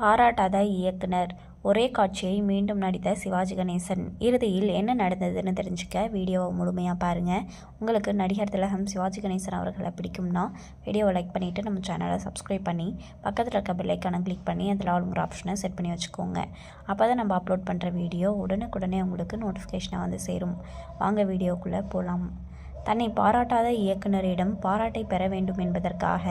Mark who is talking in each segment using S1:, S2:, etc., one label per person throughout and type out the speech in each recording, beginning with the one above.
S1: பாராட்டாத இயக்குனர். ஒரே காட்சியை மீண்டும் நடித்த சிவாஜி கணேசன். இறுதியில் என்ன நடந்ததுன்னு தெரிஞ்சுக்க வீடியோவை முழுமையாக பாருங்கள் உங்களுக்கு நடிகர் திலகம் சிவாஜி கணேசன் அவர்களை பிடிக்கும்னா வீடியோவை லைக் பண்ணிவிட்டு நம்ம சேனலை சப்ஸ்கிரைப் பண்ணி பக்கத்தில் இருக்க பெல்லைக்கான கிளிக் பண்ணி அதில் ஆளுங்கிற ஆப்ஷனை செட் பண்ணி வச்சுக்கோங்க. அப்போ தான் நம்ம அப்லோட் பண்ணுற வீடியோ உடனுக்குடனே உங்களுக்கு நோட்டிஃபிகேஷனாக வந்து சேரும். வாங்க வீடியோக்குள்ளே போகலாம் தன்னை பாராட்டாத இயக்குனரிடம் பாராட்டை பெற வேண்டும் என்பதற்காக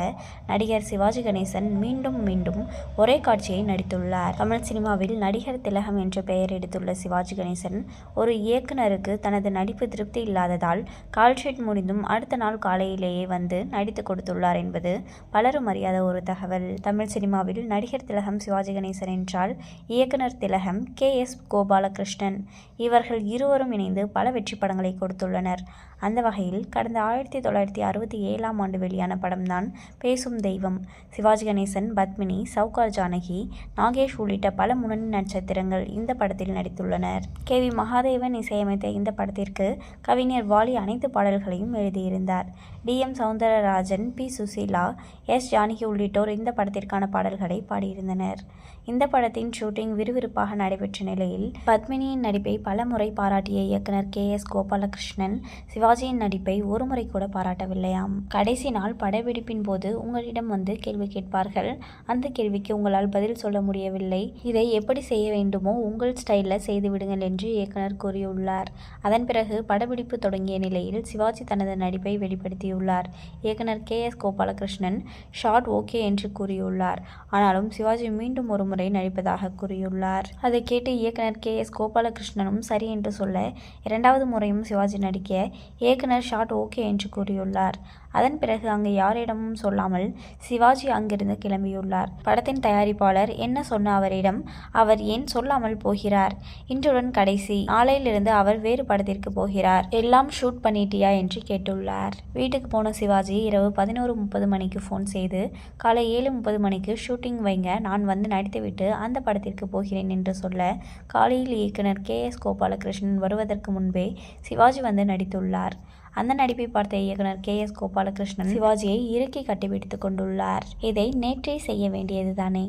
S1: நடிகர் சிவாஜி கணேசன் மீண்டும் மீண்டும் ஒரே காட்சியை நடித்துள்ளார். தமிழ் சினிமாவில் நடிகர் திலகம் என்ற பெயர் எடுத்துள்ள சிவாஜி கணேசன் ஒரு இயக்குனருக்கு தனது நடிப்பு திருப்தி இல்லாததால் கால்ஷீட் முடிந்தும் அடுத்த நாள் காலையிலேயே வந்து நடித்து கொடுத்துள்ளார் என்பது பலரும் அறியாத ஒரு தகவல். தமிழ் சினிமாவில் நடிகர் திலகம் சிவாஜி கணேசன் என்றால் இயக்குனர் திலகம் கே. எஸ். கோபாலகிருஷ்ணன். இவர்கள் இருவரும் இணைந்து பல வெற்றி படங்களை கொடுத்துள்ளனர். அந்த வகையில் கடந்த ஆயிரத்தி தொள்ளாயிரத்தி அறுபத்தி ஏழாம் ஆண்டு வெளியான படம்தான் பேசும் தெய்வம். சிவாஜி கணேசன் பத்மினி சவுகார் ஜானகி நாகேஷ் உள்ளிட்ட பல முன்னணி நட்சத்திரங்கள் இந்த படத்தில் நடித்துள்ளனர். கே. வி. மகாதேவன் இசையமைத்த இந்த படத்திற்கு கவிஞர் வாலி அனைத்து பாடல்களையும் எழுதியிருந்தார். T. M. Soundararajan P. Susheela S. Janaki உள்ளிட்டோர் இந்த படத்திற்கான பாடல்களை பாடியிருந்தனர். இந்த படத்தின் ஷூட்டிங் விறுவிறுப்பாக நடைபெற்ற நிலையில் பத்மினியின் நடிப்பை பல முறை பாராட்டிய இயக்குனர் கே. எஸ். கோபாலகிருஷ்ணன் சிவாஜியின் நடிப்பை ஒரு முறை கூட பாராட்டவில்லையாம். கடைசி நாள் படப்பிடிப்பின் போது உங்களிடம் வந்து கேள்வி கேட்பார்கள். அந்த கேள்விக்கு உங்களால் பதில் சொல்ல முடியவில்லை. இதை எப்படி செய்ய வேண்டுமோ உங்கள் ஸ்டைலில் செய்து விடுங்கள் என்று இயக்குனர் கூறியுள்ளார். அதன் பிறகு படப்பிடிப்பு தொடங்கிய நிலையில் சிவாஜி தனது நடிப்பை வெளிப்படுத்தியுள்ளார். இயக்குனர் K. S. Gopalakrishnan shot okay என்று கூறியுள்ளார். ஆனாலும் சிவாஜி மீண்டும் ஒரு முறை நடிப்பதாக கூறியுள்ளார். அதை கேட்டு இயக்குனர் கே. எஸ். கோபாலகிருஷ்ணனும் சரி என்று சொல்ல இரண்டாவது முறையும் சிவாஜி நடிக்க இயக்குனர் ஷாட் ஓகே என்று கூறியுள்ளார். அதன் பிறகு அங்கு யாரிடமும் சொல்லாமல் சிவாஜி அங்கிருந்து கிளம்பியுள்ளார். படத்தின் தயாரிப்பாளர் என்ன சொன்ன அவரிடம் அவர் ஏன் சொல்லாமல் போகிறார்? இன்றுடன் கடைசி நாளையிலிருந்து அவர் வேறு படத்திற்கு போகிறார். எல்லாம் ஷூட் பண்ணிட்டியா என்று கேட்டுள்ளார். வீட்டுக்கு போன சிவாஜி இரவு பதினோரு முப்பது மணிக்கு ஃபோன் செய்து காலை ஏழு முப்பது மணிக்கு ஷூட்டிங் வைங்க நான் வந்து நடித்துவிட்டு அந்த படத்திற்கு போகிறேன் என்று சொல்ல காலையில் இயக்குனர் கே எஸ் கோபாலகிருஷ்ணன் வருவதற்கு முன்பே சிவாஜி வந்து நடித்துள்ளார். அந்த நடிப்பை பார்த்த இயக்குனர் கே எஸ் கோபாலகிருஷ்ணன் சிவாஜியை இறுக்கி கட்டிப்பிடித்துக் கொண்டுள்ளார். இதை நேற்றே செய்ய வேண்டியதுதானே?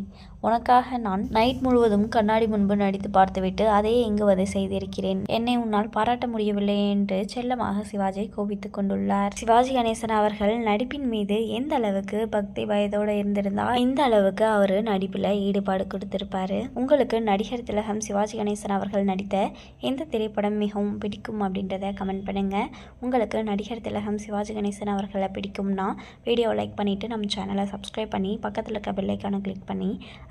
S1: உனக்காக நான் நைட் முழுவதும் கண்ணாடி முன்பு நடித்து பார்த்துவிட்டு அதையே இங்குவதை செய்திருக்கிறேன். என்னை உன்னால் பாராட்ட முடியவில்லை என்று செல்லமாக சிவாஜி கோபித்துக் கொண்டுள்ளார். சிவாஜி கணேசன் அவர்கள் நடிப்பின் மீது எந்த அளவுக்கு பக்தி வயதோடு இருந்திருந்தா இந்த அளவுக்கு அவர் நடிப்பில் ஈடுபாடு கொடுத்திருப்பாரு. உங்களுக்கு நடிகர் திலகம் சிவாஜி கணேசன் அவர்கள் நடித்த எந்த திரைப்படம் மிகவும் பிடிக்கும் அப்படின்றத கமெண்ட் பண்ணுங்க. உங்களுக்கு நடிகர் திலகம் சிவாஜி கணேசன் அவர்களை பிடிக்கும்னா வீடியோ லைக் பண்ணிவிட்டு நம்ம சேனலை சப்ஸ்கிரைப் பண்ணி பக்கத்தில் இருக்க பெல்லைக்கான கிளிக் பண்ணி